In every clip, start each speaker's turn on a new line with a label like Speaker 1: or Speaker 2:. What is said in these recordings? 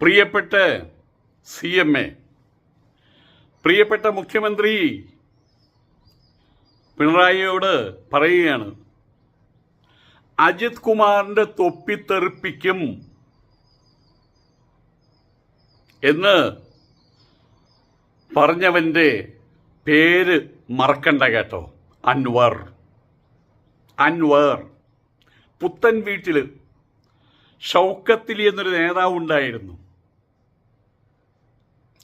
Speaker 1: പ്രിയപ്പെട്ട C M A പ്രിയപ്പെട്ട മുഖ്യമന്ത്രി പിണറായിയോട് പറയുകയാണ് അജിത് കുമാറിന്റെ തൊപ്പിത്തെറിപ്പിക്കും എന്ന് പറഞ്ഞവന്റെ പേര് മറക്കണ്ട കേട്ടോ. അൻവർ അൻവർ. പുത്തൻ വീട്ടിൽ ഷൗക്കത്തിലി എന്നൊരു നേതാവ് ഉണ്ടായിരുന്നു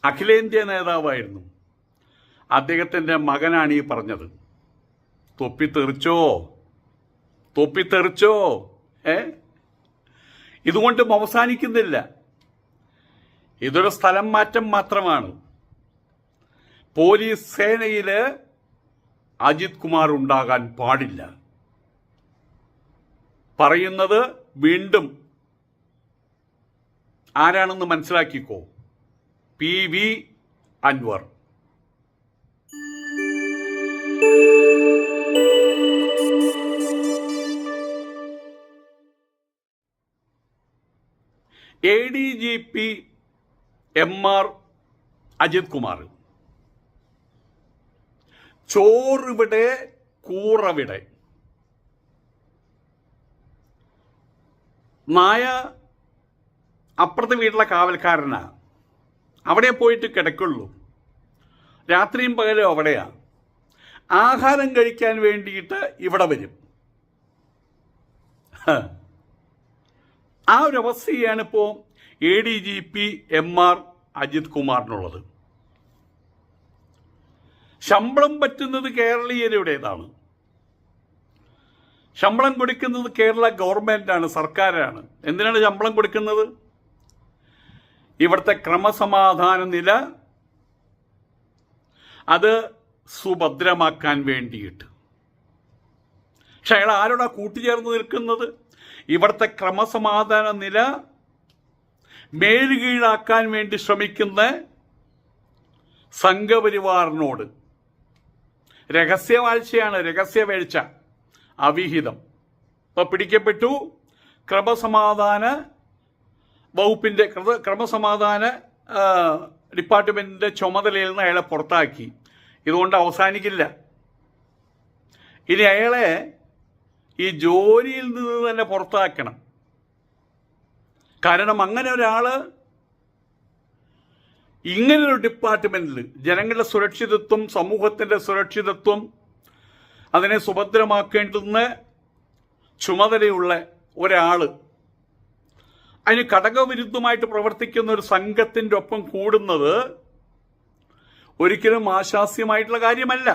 Speaker 1: അഖിലേന്ത്യാ നേതാവായിരുന്നു. അദ്ദേഹത്തിന്റെ മകനാണ് ഈ പറഞ്ഞത്. തൊപ്പിത്തെറിച്ചോ? തൊപ്പിത്തെറിച്ചോ? തൊപ്പി തെറിച്ചോ ഏ? ഇതുകൊണ്ടും അവസാനിക്കുന്നില്ല. ഇതൊരു സ്ഥലം മാറ്റം മാത്രമാണ്. പോലീസ് സേനയിൽ അജിത് കുമാർ ഉണ്ടാകാൻ പാടില്ല. പറയുന്നത് വീണ്ടും ആരാണെന്ന് മനസ്സിലാക്കിക്കോ? P V Anvar. A D G P M R Ajith Kumar. ചോറിവിടെ കൂറവിടെ. നായ അപ്പുറത്തെ വീട്ടിലെ കാവൽക്കാരനാ. അവിടെ പോയിട്ട് കിടക്കുള്ളൂ. രാത്രിയും പകലും അവിടെയാണ് ആഹാരം കഴിക്കാൻ വേണ്ടിയിട്ട് ഇവിടെ വരും. ആ ഒരു അവസ്ഥയാണ് ഇപ്പോൾ A D G P M R Ajith കുമാറിനുള്ളത്. ശമ്പളം പറ്റുന്നത് കേരളീയരുടേതാണ്. ശമ്പളം കൊടുക്കുന്നത് കേരള ഗവൺമെന്റാണ് സർക്കാരാണ്. എന്തിനാണ് ശമ്പളം കൊടുക്കുന്നത്? ഇവിടുത്തെ ക്രമസമാധാന നില അത് സുഭദ്രമാക്കാൻ വേണ്ടിയിട്ട്. പക്ഷെ അയാൾ ആരോടാ കൂട്ടിച്ചേർന്ന് നിൽക്കുന്നത്? ഇവിടുത്തെ ക്രമസമാധാന നില മേലുകീഴാക്കാൻ വേണ്ടി ശ്രമിക്കുന്ന സംഘപരിവാറിനോട്. രഹസ്യവാഴ്ചയാണ് രഹസ്യവേഴ്ച അവിഹിതം. അപ്പോൾ പിടിക്കപ്പെട്ടു. ക്രമസമാധാന വകുപ്പിന്റെ ക്രമ- ക്രമസമാധാന ഡിപ്പാർട്ട്മെന്റിന്റെ ചുമതലയിൽ നിന്ന് അയാളെ പുറത്താക്കി. ഇതുകൊണ്ട് അവസാനിക്കില്ല. ഇനി അയാളെ ഈ ജോലിയിൽ നിന്ന് തന്നെ പുറത്താക്കണം. കാരണം അങ്ങനെ ഒരാൾ ഇങ്ങനൊരു ഡിപ്പാർട്ട്മെന്റിൽ ജനങ്ങളുടെ സുരക്ഷിതത്വം സമൂഹത്തിന്റെ സുരക്ഷിതത്വം അതിനെ സുഭദ്രമാക്കേണ്ടുന്ന ചുമതലയുള്ള ഒരാൾ അതിന് ഘടകവിരുദ്ധമായിട്ട് പ്രവർത്തിക്കുന്ന ഒരു സംഘത്തിന്റെ ഒപ്പം കൂടുന്നത് ഒരിക്കലും ആശാസ്യമായിട്ടുള്ള കാര്യമല്ല.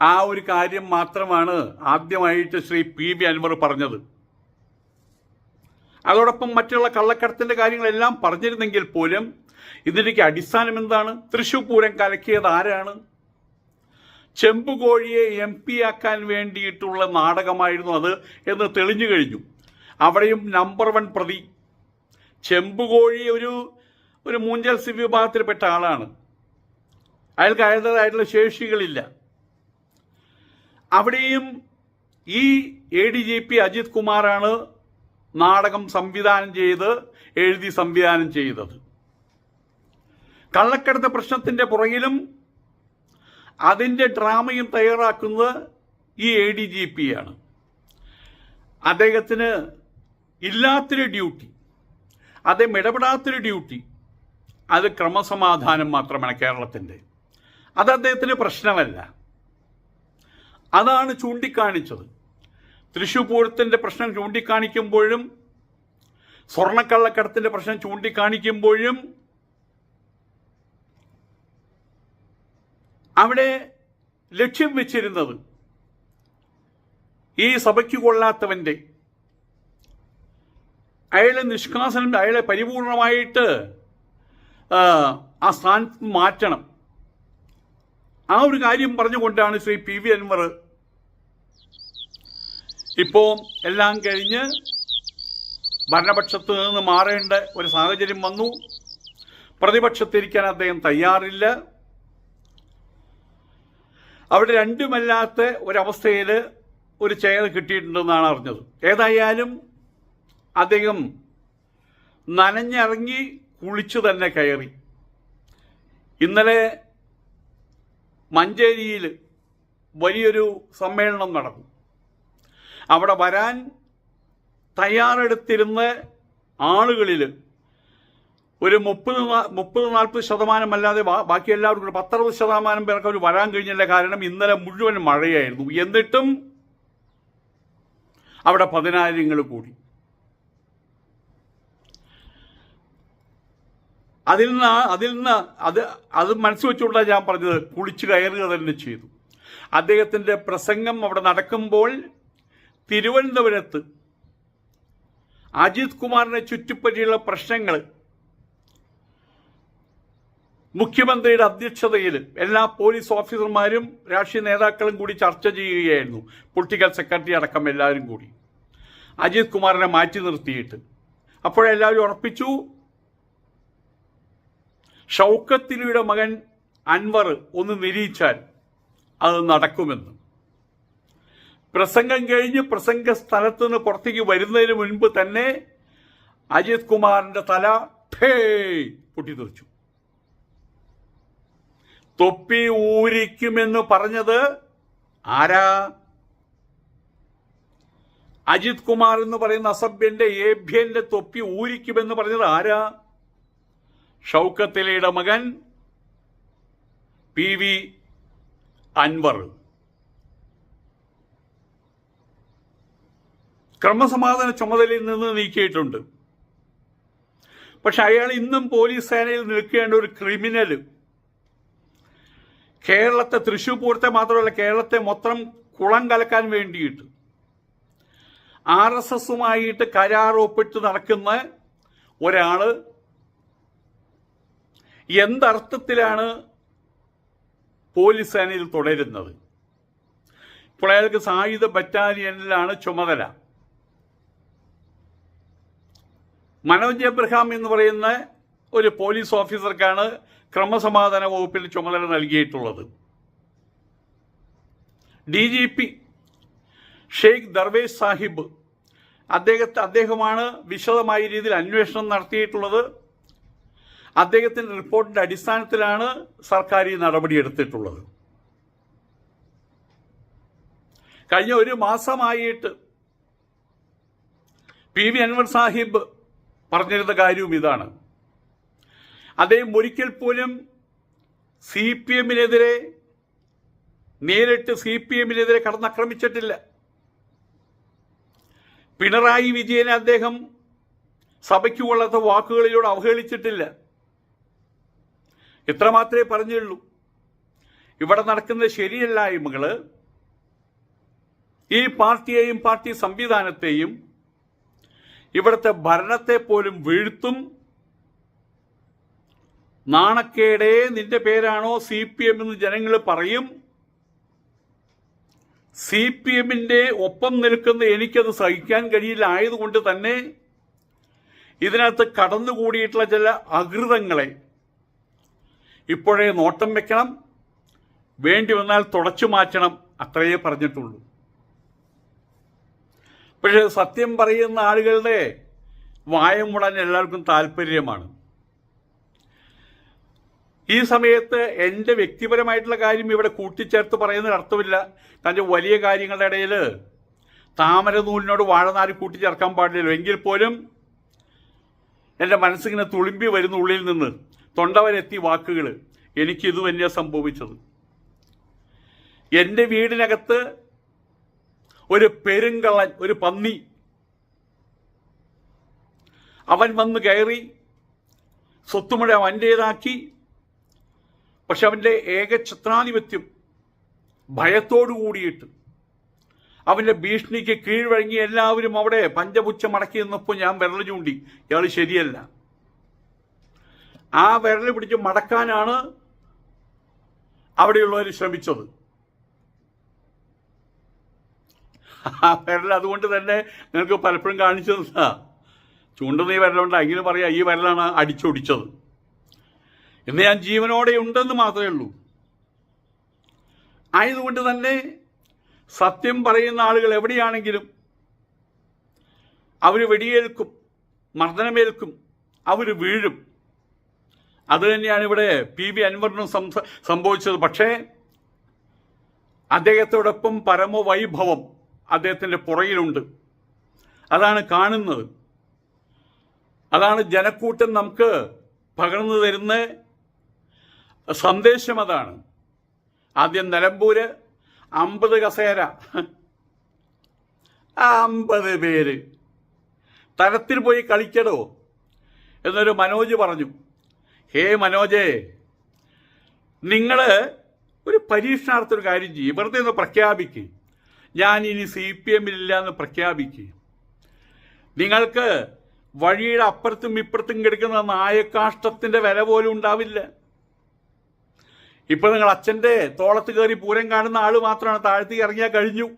Speaker 1: ആ ഒരു കാര്യം മാത്രമാണ് ആദ്യമായിട്ട് ശ്രീ പി ബി അൻവർ പറഞ്ഞത്. അതോടൊപ്പം മറ്റുള്ള കള്ളക്കടത്തിന്റെ കാര്യങ്ങളെല്ലാം പറഞ്ഞിരുന്നെങ്കിൽ പോലും ഇതിന്റെക്ക് അടിസ്ഥാനം എന്താണ്? തൃശൂർ പൂരം കലക്കിയത് ആരാണ്? ചെമ്പുകോഴിയെ എം പി ആക്കാൻ വേണ്ടിയിട്ടുള്ള നാടകമായിരുന്നു അത് എന്ന് തെളിഞ്ഞു കഴിഞ്ഞു. അവിടെയും നമ്പർ വൺ പ്രതി. ചെമ്പുകോഴി ഒരു ഒരു മൂഞ്ചൽ സി വിഭാഗത്തിൽപ്പെട്ട ആളാണ്. അയാൾക്ക് അയാളുടേതായിട്ടുള്ള ശേഷികളില്ല. അവിടെയും ഈ A D G P Ajith കുമാറാണ് നാടകം സംവിധാനം ചെയ്ത് എഴുതി സംവിധാനം ചെയ്തത്. കള്ളക്കടത്ത് പ്രശ്നത്തിന്റെ പുറകിലും അതിന്റെ ഡ്രാമയും തയ്യാറാക്കുന്നത് ഈ എ ഡി ജി പി ആണ് അദ്ദേഹത്തിന് ഇല്ലാത്തൊരു ഡ്യൂട്ടി. അദ്ദേഹം ഇടപെടാത്തൊരു ഡ്യൂട്ടി. അത് ക്രമസമാധാനം മാത്രമാണ് കേരളത്തിന്റെ അത് അദ്ദേഹത്തിന് പ്രശ്നമല്ല. അതാണ് ചൂണ്ടിക്കാണിച്ചത്. തൃശ്ശൂർ പൂരത്തിന്റെ പ്രശ്നം ചൂണ്ടിക്കാണിക്കുമ്പോഴും സ്വർണക്കള്ളക്കടത്തിന്റെ പ്രശ്നം ചൂണ്ടിക്കാണിക്കുമ്പോഴും അവിടെ ലക്ഷ്യം വെച്ചിരുന്നത് ഈ സഭയ്ക്ക് കൊള്ളാത്തവന്റെ അയാളെ നിഷ്കാസനം അയാളെ പരിപൂർണമായിട്ട് ആ, സ്ഥാനത്ത് മാറ്റണം. ആ ഒരു കാര്യം പറഞ്ഞുകൊണ്ടാണ് ശ്രീ പി വി അൻവർ ഇപ്പോൾ എല്ലാം കഴിഞ്ഞ് ഭരണപക്ഷത്ത് നിന്ന് മാറേണ്ട ഒരു സാഹചര്യം വന്നു. പ്രതിപക്ഷത്തിരിക്കാൻ അദ്ദേഹം തയ്യാറില്ല. അവിടെ രണ്ടുമല്ലാത്ത ഒരവസ്ഥയിൽ ഒരു ചെയർ കിട്ടിയിട്ടുണ്ടെന്നാണ് അറിഞ്ഞത്. ഏതായാലും അദ്ദേഹം നനഞ്ഞിറങ്ങി കുളിച്ചു തന്നെ കയറി. ഇന്നലെ മഞ്ചേരിയിൽ വലിയൊരു സമ്മേളനം നടന്നു. അവിടെ വരാൻ തയ്യാറെടുത്തിരുന്ന ആളുകളിൽ ഒരു മുപ്പത് മുപ്പത് നാൽപ്പത് ശതമാനം അല്ലാതെ ബാക്കി എല്ലാവർക്കും ഒരു പത്തറുപത് ശതമാനം പേർക്ക് അവർ വരാൻ കഴിഞ്ഞില്ല. കാരണം ഇന്നലെ മുഴുവൻ മഴയായിരുന്നു. എന്നിട്ടും അവിടെ പതിനായിരങ്ങൾ കൂടി. അതിൽ നിന്ന് അതിൽ നിന്ന് അത് അത് മനസ്സ് വെച്ചുകൊണ്ടാണ് ഞാൻ പറഞ്ഞത്. കുളിച്ചു കയറുക തന്നെ ചെയ്തു. അദ്ദേഹത്തിന്റെ പ്രസംഗം അവിടെ നടക്കുമ്പോൾ തിരുവനന്തപുരത്ത് അജിത് കുമാറിനെ ചുറ്റിപ്പറ്റിയുള്ള പ്രശ്നങ്ങൾ മുഖ്യമന്ത്രിയുടെ അധ്യക്ഷതയിൽ എല്ലാ പോലീസ് ഓഫീസർമാരും രാഷ്ട്രീയ നേതാക്കളും കൂടി ചർച്ച ചെയ്യുകയായിരുന്നു. പൊളിറ്റിക്കൽ സെക്രട്ടറി അടക്കം എല്ലാവരും കൂടി. അജിത് കുമാറിനെ മാറ്റി നിർത്തിയിട്ട്. അപ്പോഴെല്ലാവരും ഉറപ്പിച്ചു. ഷൗക്കത്തിലിയുടെ മകൻ അൻവർ ഒന്ന് നിരീച്ചാൽ അത് നടക്കുമെന്ന്. പ്രസംഗം കഴിഞ്ഞ് പ്രസംഗ സ്ഥലത്ത് നിന്ന് പുറത്തേക്ക് വരുന്നതിന് മുൻപ് തന്നെ അജിത് കുമാറിന്റെ തല ഫേ പൊട്ടിത്തെറിച്ചു. തൊപ്പി ഊരിക്കുമെന്ന് പറഞ്ഞത് ആരാ? അജിത് കുമാർ എന്ന് പറയുന്ന അസഭ്യന്റെ ഏഭ്യന്റെ തൊപ്പി ഊരിക്കുമെന്ന് പറഞ്ഞത് ആരാ? ഷൗക്കത്തിലയുടെ മകൻ പി വി അൻവർ. ക്രമസമാധാന ചുമതലയിൽ നിന്ന് നീക്കിയിട്ടുണ്ട്. പക്ഷെ അയാൾ ഇന്നും പോലീസ് സേനയിൽ നിൽക്കേണ്ട ഒരു ക്രിമിനൽ. കേരളത്തെ തൃശ്ശൂർ പൂരത്തെ മാത്രമല്ല കേരളത്തെ മൊത്തം കുളം കലക്കാൻ വേണ്ടിയിട്ട്. ആർ എസ് എസുമായിട്ട് കരാർ ഒപ്പിട്ട് നടക്കുന്ന ഒരാൾ എന്തർത്ഥത്തിലാണ് പോലീസ് സേനയിൽ തുടരുന്നത്? ഇപ്പോൾ അയാൾക്ക് സായുധ ബറ്റാലിയനിലാണ് ചുമതല. മനോജ് എബ്രഹാം എന്ന് പറയുന്ന ഒരു പോലീസ് ഓഫീസർക്കാണ് ക്രമസമാധാന വകുപ്പിൽ ചുമതല നൽകിയിട്ടുള്ളത്. D G P Shaikh Darvesh Saheb അദ്ദേഹത്തെ അദ്ദേഹമാണ് വിശദമായ രീതിയിൽ അന്വേഷണം നടത്തിയിട്ടുള്ളത്. അദ്ദേഹത്തിന്റെ റിപ്പോർട്ടിന്റെ അടിസ്ഥാനത്തിലാണ് സർക്കാർ ഈ നടപടിയെടുത്തിട്ടുള്ളത് കഴിഞ്ഞ ഒരു മാസമായിട്ട് പി വി അൻവർ സാഹിബ് പറഞ്ഞിരുന്ന കാര്യവും ഇതാണ്. അദ്ദേഹം ഒരിക്കൽ പോലും സി പി എമ്മിനെതിരെ നേരിട്ട് സി പി എമ്മിനെതിരെ കടന്നാക്രമിച്ചിട്ടില്ല. പിണറായി വിജയനെ അദ്ദേഹം സഭയ്ക്ക് കൊള്ളാത്ത വാക്കുകളിലൂടെ അവഹേളിച്ചിട്ടില്ല. ഇത്ര മാത്രമേ പറഞ്ഞുള്ളൂ. ഇവിടെ നടക്കുന്ന ശരിയല്ലായ്മകൾ ഈ പാർട്ടിയെയും പാർട്ടി സംവിധാനത്തെയും ഇവിടുത്തെ ഭരണത്തെ പോലും വീഴ്ത്തും. നാണക്കേടേ നിന്റെ പേരാണോ സി പി എം എന്ന് ജനങ്ങൾ പറയും. സി പി എമ്മിന്റെ ഒപ്പം നിൽക്കുന്ന എനിക്കത് സഹിക്കാൻ കഴിയില്ല. ആയതുകൊണ്ട് തന്നെ ഇതിനകത്ത് കടന്നുകൂടിയിട്ടുള്ള ചില അകൃതങ്ങളെ ഇപ്പോഴേ നോട്ടം വെക്കണം. വേണ്ടി വന്നാൽ തുടച്ചു മാറ്റണം. അത്രയേ പറഞ്ഞിട്ടുള്ളൂ. പക്ഷേ സത്യം പറയുന്ന ആളുകളുടെ വായം മുടാൻ എല്ലാവർക്കും താല്പര്യമാണ്. ഈ സമയത്ത് എന്റെ വ്യക്തിപരമായിട്ടുള്ള കാര്യം ഇവിടെ കൂട്ടിച്ചേർത്ത് പറയുന്നതിന് അർത്ഥമില്ല കാരണം വലിയ കാര്യങ്ങളുടെ ഇടയിൽ താമര നൂലിനോട് വാഴനാര് കൂട്ടിച്ചേർക്കാൻ പാടില്ലല്ലോ. എങ്കിൽ പോലും എന്റെ മനസ്സിങ്ങനെ തുളുമ്പി വരുന്ന ഉള്ളിൽ നിന്ന് തൊണ്ടവരെത്തി വാക്കുകൾ എനിക്കിത് തന്നെയാണ് സംഭവിച്ചത്. എന്റെ വീടിനകത്ത് ഒരു പെരുങ്കള്ളൻ ഒരു പന്നി. അവൻ വന്ന് കയറി സ്വത്തുമുഴ അവന്റേതാക്കി പക്ഷെ അവന്റെ ഏകഛത്രാധിപത്യം ഭയത്തോടു കൂടിയിട്ട്. അവന്റെ ഭീഷണിക്ക് കീഴ്വഴങ്ങി എല്ലാവരും അവിടെ പഞ്ചപുച്ഛം മടക്കി നിന്നപ്പോൾ ഞാൻ വിരൽ ചൂണ്ടി. ഇയാൾ ശരിയല്ല. ആ വിരൽ പിടിച്ച് മടക്കാനാണ് അവിടെയുള്ളവർ ശ്രമിച്ചത്. ആ വിരൽ അതുകൊണ്ട് തന്നെ നിങ്ങൾക്ക് പലപ്പോഴും കാണിച്ചു തന്നാ ചൂണ്ടുന്ന ഈ വിരലുണ്ട് അങ്ങനെ പറയാം ഈ വിരലാണ് അടിച്ചൊടിച്ചത്. ഇന്ന് ഞാൻ ജീവനോടെ ഉണ്ടെന്ന് മാത്രമേ ഉള്ളൂ. ആയതുകൊണ്ട് തന്നെ സത്യം പറയുന്ന ആളുകൾ എവിടെയാണെങ്കിലും അവർ വെടിയേൽക്കും മർദ്ദനമേൽക്കും അവർ വീഴും. അത് തന്നെയാണ് ഇവിടെ പി വി അൻവറിനും സംഭവിച്ചത്. പക്ഷേ അദ്ദേഹത്തോടൊപ്പം പരമവൈഭവം അദ്ദേഹത്തിന്റെ പുറകിലുണ്ട്. അതാണ് കാണുന്നത്. അതാണ് ജനക്കൂട്ടം നമുക്ക് പകർന്നു തരുന്ന സന്ദേശം അതാണ്. ആദ്യം നിലമ്പൂര് അമ്പത് കസേര. അമ്പത് പേര്. തരത്തിൽ പോയി കളിക്കടോ? എന്നൊരു മനോജ് പറഞ്ഞു. ഹേ മനോജേ നിങ്ങൾ ഒരു പരീക്ഷണാർത്ഥം ഒരു കാര്യം ചെയ്യും. വെറുതെ ഒന്ന് പ്രഖ്യാപിക്കുക ഞാൻ ഇനി സി പി എമ്മിലില്ല എന്ന് പ്രഖ്യാപിക്കുക നിങ്ങൾക്ക് വഴിയുടെ അപ്പുറത്തും ഇപ്പുറത്തും കിടക്കുന്ന നായക്കാഷ്ടത്തിന്റെ വില പോലും ഉണ്ടാവില്ല. ഇപ്പം നിങ്ങൾ അച്ഛന്റെ തോളത്ത് കയറി പൂരം കാണുന്ന ആൾ മാത്രമാണ് താഴ്ത്തി ഇറങ്ങിയാൽ കഴിഞ്ഞു.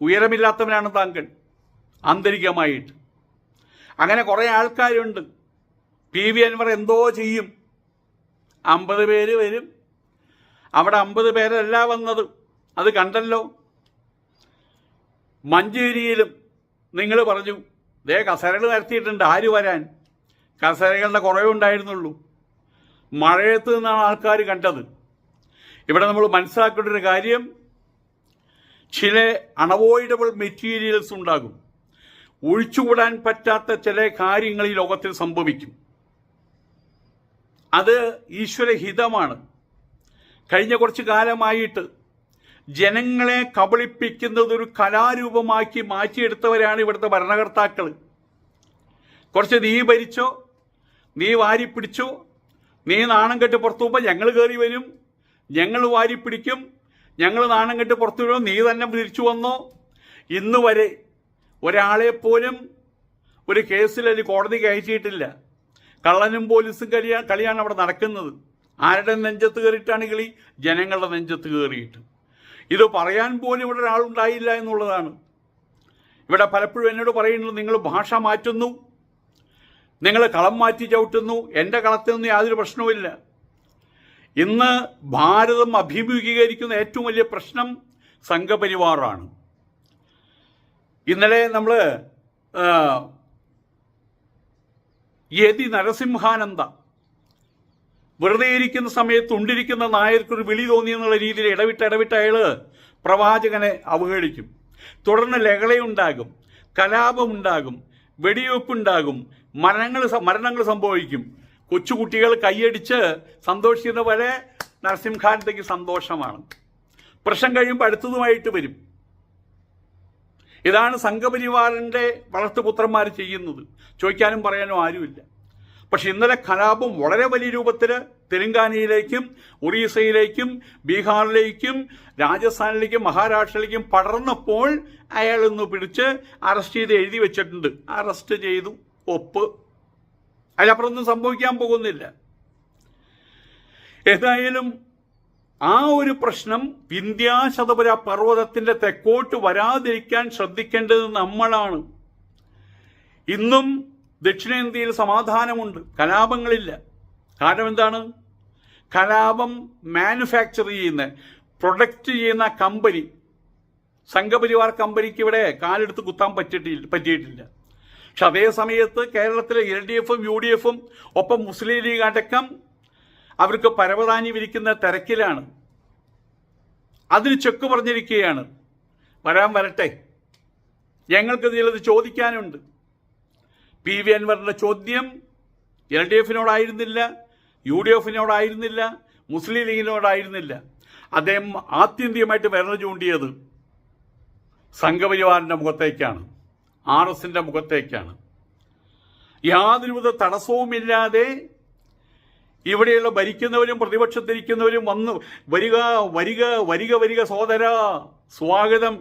Speaker 1: ഉയരമില്ലാത്തവനാണ് താങ്കൾ. ആന്തരികമായിട്ട് അങ്ങനെ കുറേ ആൾക്കാരുണ്ട്. പി വി അൻവർ എന്തോ ചെയ്യും. അമ്പത് പേര് വരും. അവിടെ അമ്പത് പേരല്ല വന്നത്. അത് കണ്ടല്ലോ. മഞ്ചേരിയിലും നിങ്ങൾ പറഞ്ഞു ദേ കസേരകൾ നിരത്തിയിട്ടുണ്ട് ആര് വരാൻ? കസേരകളുടെ കുറവുണ്ടായിരുന്നുള്ളൂ മഴയത്ത് നിന്നാണ് ആൾക്കാർ കണ്ടത്. ഇവിടെ നമ്മൾ മനസ്സിലാക്കേണ്ട ഒരു കാര്യം ചില അണവോയിഡബിൾ മെറ്റീരിയൽസ് ഉണ്ടാകും. ഒഴിച്ചുകൂടാൻ പറ്റാത്ത ചില കാര്യങ്ങൾ ഈ ലോകത്തിൽ സംഭവിക്കും. അത് ഈശ്വരഹിതമാണ്. കഴിഞ്ഞ കുറച്ച് കാലമായിട്ട് ജനങ്ങളെ കബളിപ്പിക്കുന്നത് ഒരു കലാരൂപമാക്കി മാറ്റിയെടുത്തവരാണ് ഇവിടുത്തെ ഭരണകർത്താക്കൾ കുറച്ച് നീ ഭരിച്ചോ നീ വാരി പിടിച്ചോ നീ നാണം കെട്ട് പുറത്തു പോകുമ്പോൾ ഞങ്ങൾ കയറി വരും ഞങ്ങൾ വാരി പിടിക്കും ഞങ്ങൾ നാണം കെട്ട് പുറത്തു വരുമോ നീ തന്നെ തിരിച്ചു വന്നോ. ഇന്ന് വരെ ഒരാളെ പോലും ഒരു കേസിൽ ഒരു കോടതി കയറ്റിയിട്ടില്ല. കള്ളനും പോലീസും കളിയാ കളിയാണ് അവിടെ നടക്കുന്നത്. ആരുടെ നെഞ്ചത്ത് കയറിയിട്ടാണ് കളി? ജനങ്ങളുടെ നെഞ്ചത്ത് കയറിയിട്ട്. ഇത് പറയാൻ പോലും ഇവിടെ ഒരാളുണ്ടായില്ല എന്നുള്ളതാണ്. ഇവിടെ പലപ്പോഴും എന്നോട് പറയുന്നത് നിങ്ങൾ ഭാഷ മാറ്റുന്നു. നിങ്ങൾ കളം മാറ്റി ചവിട്ടുന്നു. എന്റെ കളത്തിൽ നിന്ന് യാതൊരു പ്രശ്നവുമില്ല ഇന്ന് ഭാരതം അഭിമുഖീകരിക്കുന്ന ഏറ്റവും വലിയ പ്രശ്നം സംഘപരിവാറാണ്. ഇന്നലെ നമ്മൾ യതി നരസിംഹാനന്ദ. വെറുതെ ഇരിക്കുന്ന സമയത്ത് ഉണ്ടിരിക്കുന്ന നായർക്കൊരു വിളി തോന്നി എന്നുള്ള രീതിയിൽ ഇടവിട്ട് ഇടവിട്ട് അയാൾ പ്രവാചകനെ അവഹേളിക്കും. തുടർന്ന് ലഹളയുണ്ടാകും കലാപമുണ്ടാകും വെടിവെപ്പുണ്ടാകും മരണങ്ങൾ മരണങ്ങൾ സംഭവിക്കും. കൊച്ചുകുട്ടികൾ കൈയടിച്ച് സന്തോഷിക്കുന്ന പോലെ നരസിംഹാനന്ദയ്ക്ക് സന്തോഷമാണ്. പ്രശ്നം കഴിയുമ്പോൾ അടുത്തതുമായിട്ട് വരും. ഇതാണ് സംഘപരിവാറിന്റെ വളർത്തുപുത്രന്മാർ ചെയ്യുന്നത്. ചോദിക്കാനും പറയാനും ആരുമില്ല. പക്ഷെ ഇന്നലെ കലാപം വളരെ വലിയ രൂപത്തിൽ തെലങ്കാനയിലേക്കും ഒറീസയിലേക്കും ബീഹാറിലേക്കും രാജസ്ഥാനിലേക്കും മഹാരാഷ്ട്രയിലേക്കും പടർന്നപ്പോൾ അയാൾ പിടിച്ച് അറസ്റ്റ് ചെയ്ത് എഴുതി വെച്ചിട്ടുണ്ട്. അറസ്റ്റ് ചെയ്തു. ഒപ്പ്. അതിലപ്പുറമൊന്നും സംഭവിക്കാൻ പോകുന്നില്ല. ഏതായാലും ആ ഒരു പ്രശ്നം വിന്ധ്യാശതപുര പർവതത്തിന്റെ തെക്കോട്ട് വരാതിരിക്കാൻ ശ്രദ്ധിക്കേണ്ടത് നമ്മളാണ്. ഇന്നും ദക്ഷിണേന്ത്യയിൽ സമാധാനമുണ്ട്. കലാപങ്ങളില്ല. കാരണം എന്താണ്? കലാപം മാനുഫാക്ചർ ചെയ്യുന്ന പ്രൊഡക്റ്റ് ചെയ്യുന്ന കമ്പനി സംഘപരിവാർ കമ്പനിക്ക് ഇവിടെ കാലെടുത്ത് കുത്താൻ പറ്റിയിട്ടില്ല പറ്റിയിട്ടില്ല. പക്ഷെ അതേ സമയത്ത് കേരളത്തിലെ എൽ ഡി എഫും യു ഡി എഫും ഒപ്പം മുസ്ലിം ലീഗ് അടക്കം അവർക്ക് പരവതാനി വിരിക്കുന്ന തിരക്കിലാണ്. അതിന് ചെക്ക് പറഞ്ഞിരിക്കുകയാണ്. വരാൻ വരട്ടെ. ഞങ്ങൾക്ക് ചിലത് ചോദിക്കാനുണ്ട്. പി വി അൻവറിന്റെ ചോദ്യം എൽ ഡി എഫിനോടായിരുന്നില്ല യു ഡി എഫിനോടായിരുന്നില്ല മുസ്ലിം ലീഗിനോടായിരുന്നില്ല. അദ്ദേഹം ആത്യന്തികമായിട്ട് വിരൽ ചൂണ്ടിയത് സംഘപരിവാറിന്റെ മുഖത്തേക്കാണ് ആർ എസിന്റെ മുഖത്തേക്കാണ്. യാതൊരുവിധ തടസ്സവുമില്ലാതെ ഇവിടെയുള്ള ഭരിക്കുന്നവരും പ്രതിപക്ഷത്തിരിക്കുന്നവരും വന്ന് വരിക വരിക വരിക വരിക സോദര സ്വാഗതം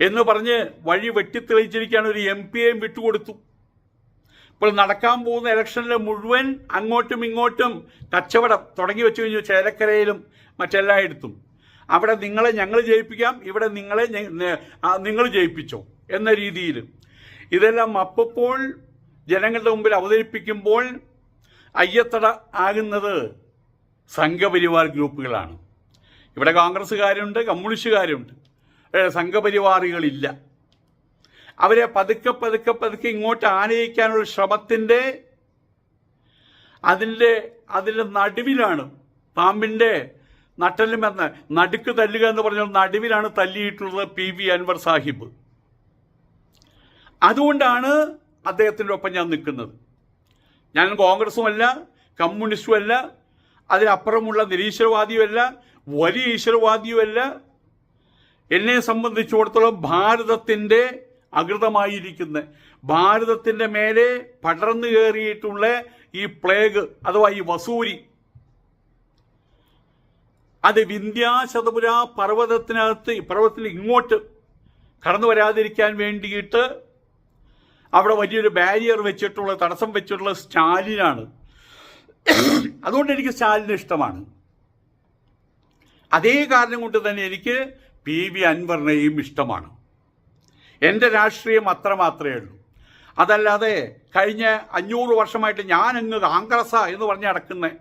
Speaker 1: എന്ന് പറഞ്ഞ് വഴി വെട്ടിത്തെളിച്ചിരിക്കുകയാണ് ഒരു എം പി എയും വിട്ടുകൊടുത്തു. ഇപ്പോൾ നടക്കാൻ പോകുന്ന ഇലക്ഷനിൽ മുഴുവൻ അങ്ങോട്ടും ഇങ്ങോട്ടും കച്ചവടം തുടങ്ങി വെച്ചു കഴിഞ്ഞു ചേലക്കരയിലും മറ്റെല്ലായിടത്തും അവിടെ നിങ്ങളെ ഞങ്ങൾ ജയിപ്പിക്കാം ഇവിടെ നിങ്ങളെ നിങ്ങൾ ജയിപ്പിച്ചോ എന്ന രീതിയിൽ. ഇതെല്ലാം അപ്പോൾ ജനങ്ങളുടെ മുമ്പിൽ അവതരിപ്പിക്കുമ്പോൾ അയ്യത്തട ആകുന്നത് സംഘപരിവാർ ഗ്രൂപ്പുകളാണ്. ഇവിടെ കോൺഗ്രസ്സുകാരുണ്ട് കമ്മ്യൂണിസ്റ്റുകാരുണ്ട്. സംഘപരിവാറുകളില്ല. അവരെ പതുക്കെ പതുക്കെ പതുക്കെ ഇങ്ങോട്ട് ആനയിക്കാനുള്ള ശ്രമത്തിന്റെ അതിന്റെ അതിന്റെ നടുവിലാണ് പാമ്പിന്റെ നട്ടലുമെന്ന നടുക്ക് തല്ലുക എന്ന് പറഞ്ഞാൽ നടുവിലാണ് തല്ലിയിട്ടുള്ളത് പി വി അൻവർ സാഹിബ്. അതുകൊണ്ടാണ് അദ്ദേഹത്തിന്റെ ഒപ്പം ഞാൻ നിൽക്കുന്നത്. ഞാൻ കോൺഗ്രസുമല്ല കമ്മ്യൂണിസ്റ്റുമല്ല അതിനപ്പുറമുള്ള നിരീശ്വരവാദിയുമല്ല വലിയ ഈശ്വരവാദിയുമല്ല. എന്നെ സംബന്ധിച്ചിടത്തോളം ഭാരതത്തിന്റെ അകൃതമായിരിക്കുന്ന ഭാരതത്തിന്റെ മേലെ പടർന്നു കയറിയിട്ടുള്ള ഈ പ്ലേഗ് അഥവാ ഈ വസൂരി അത് വിന്ധ്യാശതപുര പർവതത്തിനകത്ത് പർവതത്തിൽ ഇങ്ങോട്ട് കടന്നു വരാതിരിക്കാൻ വേണ്ടിയിട്ട് അവിടെ വലിയൊരു ബാരിയർ വെച്ചിട്ടുള്ള തടസ്സം വെച്ചിട്ടുള്ള സ്റ്റാലിനാണ്. അതുകൊണ്ട് എനിക്ക് സ്റ്റാലിന് ഇഷ്ടമാണ്. അതേ കാരണം കൊണ്ട് തന്നെ എനിക്ക് പി വി അൻവറിനെയും ഇഷ്ടമാണ്. എന്റെ രാഷ്ട്രീയം അത്ര മാത്രമേ ഉള്ളൂ. അതല്ലാതെ കഴിഞ്ഞ അഞ്ഞൂറ് വർഷമായിട്ട് ഞാൻ അങ്ങ് കോൺഗ്രസ എന്ന് പറഞ്ഞ് നടക്കുന്നത്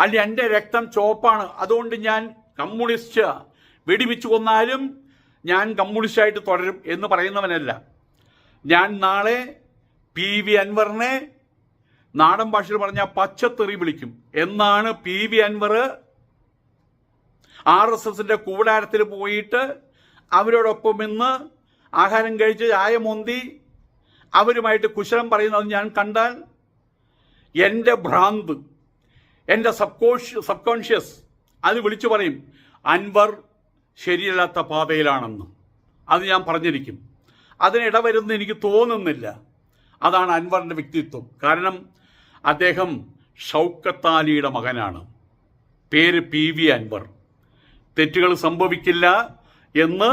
Speaker 1: അല്ല എന്റെ രക്തം ചോപ്പാണ് അതുകൊണ്ട് ഞാൻ കമ്മ്യൂണിസ്റ്റ് വെടിവെച്ച് കൊന്നാലും ഞാൻ കമ്മ്യൂണിസ്റ്റായിട്ട് തുടരും എന്ന് പറയുന്നവനല്ല. ഞാൻ നാളെ പി വി അൻവറിനെ നാടൻ ഭാഷയിൽ പറഞ്ഞ പച്ചത്തെറി വിളിക്കും. എന്നാണ് P V Anvar R S എസിന്റെ കൂടാരത്തിൽ പോയിട്ട് അവരോടൊപ്പം ഇന്ന് ആഹാരം കഴിച്ച് ചായ അവരുമായിട്ട് കുശലം പറയുന്നത് ഞാൻ കണ്ടാൽ എന്റെ ഭ്രാന്ത് എന്റെ സബ്കോഷ് സബ് കോൺഷ്യസ് അത് വിളിച്ചു പറയും അൻവർ ശരിയല്ലാത്ത പാതയിലാണെന്ന്. അത് ഞാൻ പറഞ്ഞിരിക്കും. അതിനിടവരുന്ന് എനിക്ക് തോന്നുന്നില്ല. അതാണ് അൻവറിന്റെ വ്യക്തിത്വം. കാരണം അദ്ദേഹം ഷൗക്കത്താലിയുടെ മകനാണ്. പേര് പി വി അൻവർ. തെറ്റുകൾ സംഭവിക്കില്ല എന്ന്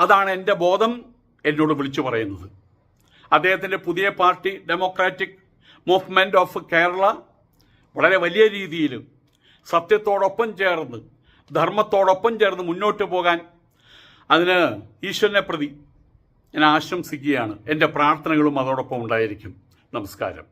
Speaker 1: അതാണ് എന്റെ ബോധം എന്നോട് വിളിച്ചു പറയുന്നത്. അദ്ദേഹത്തിന്റെ പുതിയ party democratic movement of Kerala വളരെ വലിയ രീതിയിൽ സത്യത്തോടൊപ്പം ചേർന്ന് ധർമ്മത്തോടൊപ്പം ചേർന്ന് മുന്നോട്ട് പോകാൻ അതിന് ഈശ്വരനെ പ്രതി ഞാൻ ആശംസിക്കുകയാണ്. എന്റെ പ്രാർത്ഥനകളും അതോടൊപ്പം ഉണ്ടായിരിക്കും. നമസ്കാരം.